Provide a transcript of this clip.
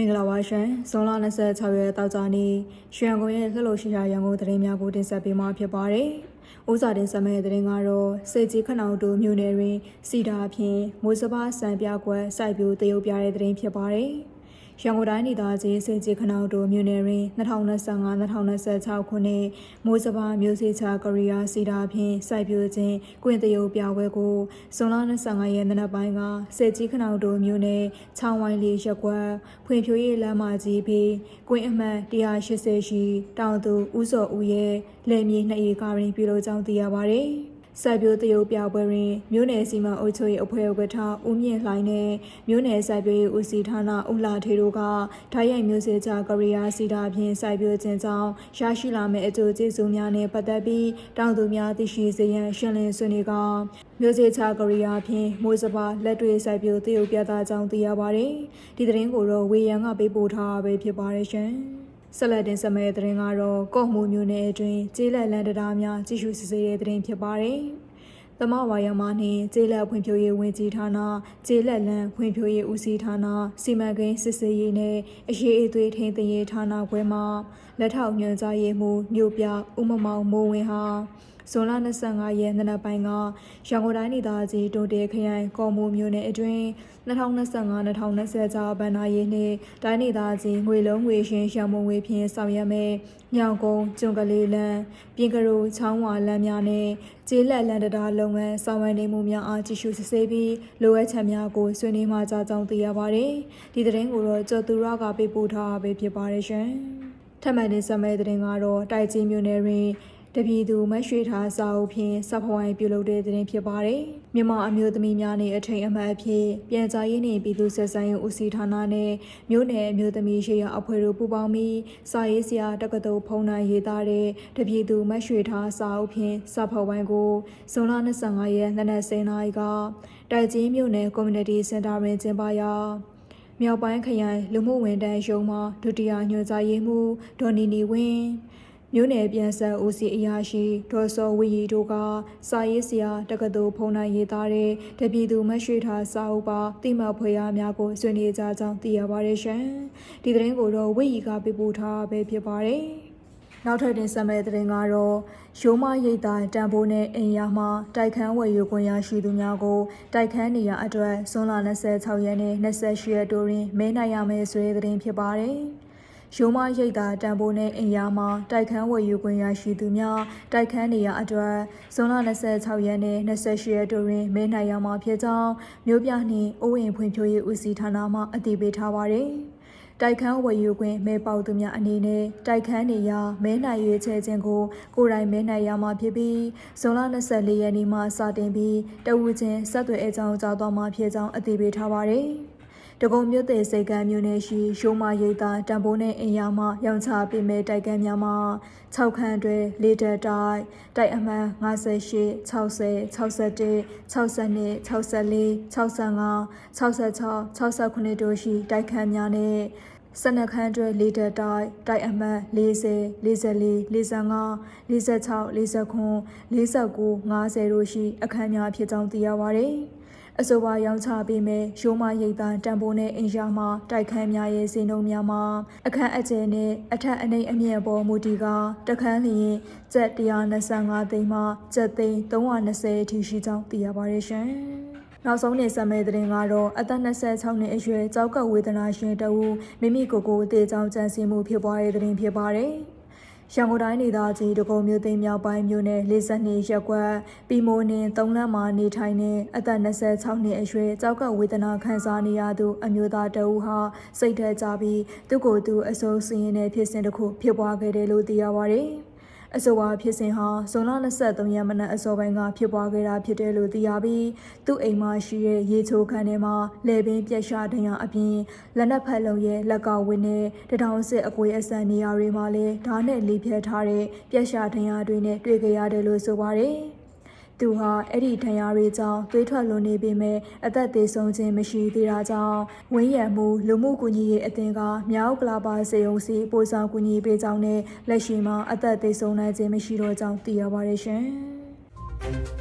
မင်္ဂလာပါရှင်ဇွန်လ26ရက်တောက်ကြနေ့ရွှေရန်ကုန်ရဲ့လှလို့ရှိရာရန်ကုန်သတင်းများကိုတင်ဆက်ပေးမှာဖြစ်ပါတယ်။ဥစားတင်ဆက်မဲ့သတင်းကတော့စေကြီးခဏောင်တို့မြို့နယ်တွင်စီတာအဖြစ်မိုးစပါးစံပြကွက်စိုက်ပျိုးတရုပ်ပြတဲ့သတင်းဖြစ်ပါတယ်။ ရန်ကုန်တိုင်းဒေသကြီးစေကြီးခဏောင်တို့မြို့နယ်တွင်2025-2026ခုနှစ်မိုးစပါးမျိုးစေ့ချကရိယာစီတာဖြင့်စိုက်ပျိုးခြင်းကွင်တရုပ်ပြပွဲကိုဇွန်လ25ရက်နေ့ပိုင်းကစေကြီးခဏောင်တို့မြို့နယ်ချောင်းဝိုင်းလေးရက်ကွက်ဖွံ့ဖြိုးရေးလမ်းမကြီးပြီးကွင်အမှတ်180ရှိတောင်သူဦးစောဦးရဲ့လယ်မြေနှစ်ဧကတွင်ပြုလုပ်ကြောင်းသိရပါသည်။ စိုက်ပျိုးတရုပ်ပြပွဲတွင်မြို့နယ်စီမံအုပ်ချုပ်ရေးအဖွဲ့ဥက္ကဋ္ဌဦးမြင့်လှိုင်းနဲ့မြို့နယ်စိုက်ပျိုးရေးဦးစီးဌာနဦးလာထေတို့ကဓာတ်ရိုက်မျိုးစေ့ချကရိယာစီတာဖြင့်စိုက်ပျိုးခြင်းကြောင့်ရရှိလာမယ့်အကျိုးကျေးဇူးများနဲ့ပတ်သက်ပြီးတောင်သူများသိရှိစေရန်ရှင်းလင်းဆွေးနွေးကမျိုးစေ့ချကရိယာဖြင့်မိုးစပါလက်တွေ့စိုက်ပျိုးတရုပ်ပြသကြောင်းသိရပါတယ်ဒီသတင်းကိုတော့ဝေယံကပေးပို့ထားပဲဖြစ်ပါတယ်ရှင် ဆက်လက်တင်ဆက်မယ့်သတင်းကတော့ကော့မှုမျိုးနယ်အတွင်းကျေးလက်လန်တရာများကြီးစုစစ်ဆေးတဲ့သတင်းဖြစ်ပါတယ်။သမဝါယမနှင့်ကျေးလက်ဖွံ့ဖြိုးရေးဝန်ကြီးဌာနကျေးလက်လန်ဖွံ့ဖြိုးရေးဦးစီးဌာနစီမံကိန်းစစ်ဆေးရေးနဲ့အရေးအသွေးထိန်းသိမ်းရေးဌာနခွဲမှလက်ထောက်ညွှန်ကြားရေးမှူးမြို့ပြဦးမမောင်မိုးဝင်းဟာဇွန်လ25ရက်နေ့နက်ပိုင်းကရန်ကုန်တိုင်းဒေသကြီးတိုတေခရိုင်ကော်မိုမြို့နယ်အတွင်း2025-2020ကြားဗန်နာရေးနှင့်တိုင်းဒေသကြီးငွေလုံးငွေရှင်ရန်မုံငွေဖြင့်ဆောင်ရွက်မဲ့ညောင်ကုန်းကျွန်းကလေးလမ်းပြင်ကရိုချောင်းဝါလမ်းများနှင့်ကျေးလက်လန်တရာလုပ်ငန်းဆောင်ရွက်နေမှုများအားကြီးစုစစ်ဆေးပြီးလိုအပ်ချက်များကိုဆွေးနွေးမှကြကြောင်းသိရပါတယ်။ဒီသတင်းကိုတော့ကျော်သူရကပေးပို့ထားပဲဖြစ်ပါတယ်ရှင်။ထပ်မံတင်ဆက်မဲ့သတင်းကတော့တိုက်ကြီးမြို့နယ်တွင် တပြည်သူမရွှေထားစာအုပ်ဖြင့်စဖွိုင်းပြုလုပ်တဲ့သတင်းဖြစ်ပါတယ်။မြန်မာအမျိုးသမီးများနဲ့အထိန်အမှတ်အဖြစ်ပြန်ကြားရေးနှင့်ပြည်သူ့ဆက်ဆံရေးဦးစီးဌာနနဲ့မြို့နယ်အမျိုးသမီးရေးရအဖွဲ့တို့ပူးပေါင်းပြီးစာရေးဆရာတက္ကသိုလ်ဖုံးနိုင်ရေးသားတဲ့တပြည်သူမရွှေထားစာအုပ်ဖြင့်စဖွိုင်းကိုဇွန်လ25ရက်နေ့နက်10:00နာရီကတိုက်ကြီးမြို့နယ် Community Center တွင်ကျင်းပရာမြောက်ပိုင်းခရိုင်လူမှုဝန်ထမ်းရုံးမှဒုတိယညွှန်ကြားရေးမှူးဒေါ်နီနီဝင်း မြို့နယ်ပြန်ဆက်ဦးစီးအရာရှိဒေါ်စောဝီရီတို့ကစာရေးဆရာတက္ကသိုလ်ဖုံးနိုင်ရေးသားတဲ့တပြည်သူမရွှေထားစာအုပ်ပါတိမဖွေရများကိုဆွေးနွေးကြကြောင်းသိရပါတယ်ရှင်။ဒီသတင်းကိုတော့ဝီရီကပြပို့ထားပဲဖြစ်ပါတယ်။နောက်ထပ်တင်ဆက်မယ့်သတင်းကတော့ရိုးမရိတ်သားတန်ဖိုးနဲ့အင်ယာမှတိုက်ခန်းဝယ်ယူခွင့်ရရှိသူများကိုတိုက်ခန်းနေရာအတွက်ဇွန်လ26ရက်နေ့28ရက်တိုတွင်မဲနိုင်ရမယ်ဆိုတဲ့သတင်းဖြစ်ပါတယ်။ ရိုးမရိတ်တာတန်ဖိုးနဲ့အင်ယာမှာတိုက်ခန်းဝယ်ယူခွင့်ရရှိသူများတိုက်ခန်းနေရာအတွက်ဇွန်လ26ရက်နေ့28ရက်တို့တွင်မဲနိုင်ရမှာဖြစ်ကြောင်းမြို့ပြနှင့်အိုးရင်ဖွံ့ဖြိုးရေးဦးစီးဌာနမှအသိပေးထားပါသည်တိုက်ခန်းဝယ်ယူခွင့်မဲပေါသူများအနေနဲ့တိုက်ခန်းနေရာမဲနိုင်ရွေးချယ်ခြင်းကိုကိုယ်တိုင်မဲနိုင်ရမှာဖြစ်ပြီးဇွန်လ24ရက်နေ့မှစတင်ပြီးတဝူချင်းဆက်သွယ်အကြောင်းကြားသွားမှာဖြစ်ကြောင်းအသိပေးထားပါသည်။ တကုံမြို့တဲ့စိတ်ကမ်းမြို့နယ်ရှိရိုးမရိပ်သာတံပိုးနဲ့အင်ယာမှရောင်ချပေးမဲ့တိုက်ကမ်းများမှာ6ခန်းတွဲလေတက်တိုက်တိုက်အမှန်58 60 61 62 64 65 66 69တို့ရှိတိုက်ခန်းများနဲ့စနခန်းတွဲလေးတက်တိုက်တိုက်အမှတ်40 44 45 46 49 49 50တို့ရှိအခန်းများဖြစ်ကြောင်းသိရပါဗျ။ အဆိုပါရောင်းချပေးမဲ့ရိုးမရိတ်သားတံပိုးနဲ့အင်ရှာမှာတိုက်ခန်းများရဲ့စင်းနှုံများမှာအခန်းအကျယ်နဲ့အထက်အနှိမ်အမြင့်ပေါ်မူတည်ကတခန်းလျင်ကျပ်125သိန်းမှကျပ်သိန်း320အထိရှိကြောင်းသိရပါတယ်ရှင်။နောက်ဆုံးနေဆက်မဲ့တဲ့တင်ကတော့အသက်26နှစ်အရွယ်ကြောက်ကဝေဒနာရှင်တဦးမိမိကိုယ်ကိုအသေးချောင်းကြံစည်မှုဖြစ်ပွားတဲ့တဲ့ဖြစ်ပါတယ်။ ရန်ကုန်တိုင်းဒေသကြီးဒဂုံမြို့သိမ်းမြောက်ပိုင်းမြို့နယ်42ရပ်ကွက်ပီမိုနင်၃လမ်းမှာနေထိုင်တဲ့အသက်26နှစ်အရွယ်ကြောက်ကဝေဒနာခံစားနေရသူအမျိုးသားတဦးဟာစိတ်ထက်ကြပြီးသူ့ကိုယ်သူအစိုးစင်းရင်တဲ့ဖြစ်စဉ်တစ်ခုဖြစ်ပွားခဲ့တယ်လို့သိရပါတယ်။ အဆိုပါဖြစ်စဉ်ဟာဇွန်လ23ရက်မနက်အစောပိုင်းကဖြစ်ပွားခဲ့တာဖြစ်တယ်လို့သိရပြီးသူ့အိမ်မှာရှိတဲ့ရေချိုခန်းထဲမှာလေပင်ပြက်ရှာဒဏ်ရာအပြင်လက်နက်ဖက်လုံးရဲ့လက်ကဝင်းနဲ့တထောင်စစ်အကွေအစံနေရာတွေမှာလည်းဓာတ်နဲ့လေးဖြဲထားတဲ့ပြက်ရှာဒဏ်ရာတွေနဲ့တွေ့ကြရတယ်လို့ဆိုပါတယ်။ သူဟာအဲ့ဒီထံရတွေကြောင့်သွေးထွက်လွန်နေပေမဲ့အသက်သေးဆုံးခြင်းမရှိသေးတာကြောင့်ဝင်းရံမှုလူမှုကူညီရေးအသင်းကမြောက်ကလာပါစေုံစီပို့ဆောင်ကူညီပေးကြောင်းနဲ့လက်ရှိမှာအသက်သေးဆုံးနိုင်ခြင်းမရှိတော့ကြောင်းသိရပါတယ်ရှင်။